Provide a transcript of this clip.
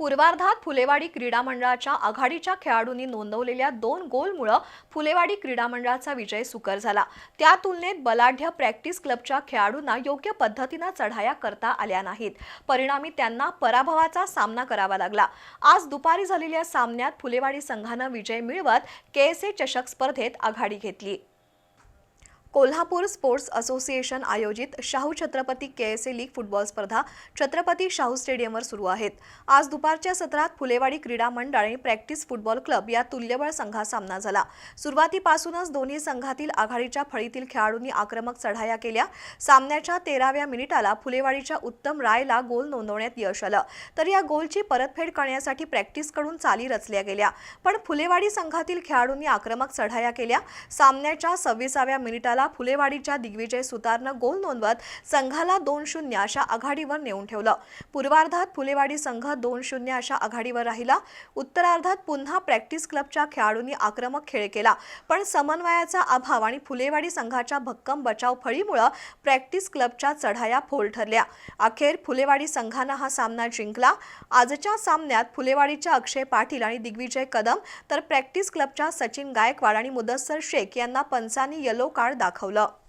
पूर्वार्धात फुलेवाडी क्रीडा मंडळाच्या आघाडीच्या खेळाडूंनी नोंदवलेल्या दोन गोलमुळं फुलेवाडी क्रीडा मंडळाचा विजय सुकर झाला. त्या तुलनेत बलाढ्य प्रॅक्टिस क्लबच्या खेळाडूंना योग्य पद्धतीनं चढाया करता आल्या नाहीत. परिणामी त्यांना पराभवाचा सामना करावा लागला. आज दुपारी झालेल्या सामन्यात फुलेवाडी संघानं विजय मिळवत केएसए चषक स्पर्धेत आघाडी घेतली. कोल्हापूर स्पोर्ट्स असोसिएशन आयोजित Shahu Chhatrapati KSA league football स्पर्धा छत्रपती शाहू स्टेडियमवर सुरू आहेत. आज दुपारच्या सत्रात फुलेवाडी क्रीडा मंडळ आणि प्रॅक्टिस फुटबॉल क्लब या तुल्यबळ संघा सामना झाला. सुरुवातीपासूनच दोन्ही संघातील आघाडीच्या फळीतील खेळाडूंनी आक्रमक चढाया केल्या. सामन्याच्या तेराव्या मिनिटाला फुलेवाडीच्या उत्तम रायला गोल नोंदवण्यात यश आलं. तर या गोलची परतफेड करण्यासाठी प्रॅक्टिसकडून चाली रचल्या गेल्या. पण फुलेवाडी संघातील खेळाडूंनी आक्रमक चढाया केल्या. सामन्याच्या सव्वीसाव्या मिनिटाला फुलेवाडीच्या दिग्विजय सुतारनं गोल नोंदवत संघाला दोन शून्य अशा आघाडीवर नेऊन ठेवलं. पूर्वार्धात फुलेवाडी संघ दोन शून्य अशा आघाडीवर राहिला. उत्तरार्धात पुन्हा प्रॅक्टिस क्लबच्या खेळाडूंनी आक्रमक खेळ केला. पण समन्वयाचा अभाव आणि फुलेवाडी संघाच्या भक्कम बचाव फळीमुळं प्रॅक्टिस क्लबच्या चढाया फोल ठरल्या. अखेर फुलेवाडी संघानं हा सामना जिंकला. आजच्या सामन्यात फुलेवाडीच्या अक्षय पाटील आणि दिग्विजय कदम तर प्रॅक्टिस क्लबच्या सचिन गायकवाड आणि मुदस्सर शेख यांना पंचांनी येलो कार्ड दाखवलं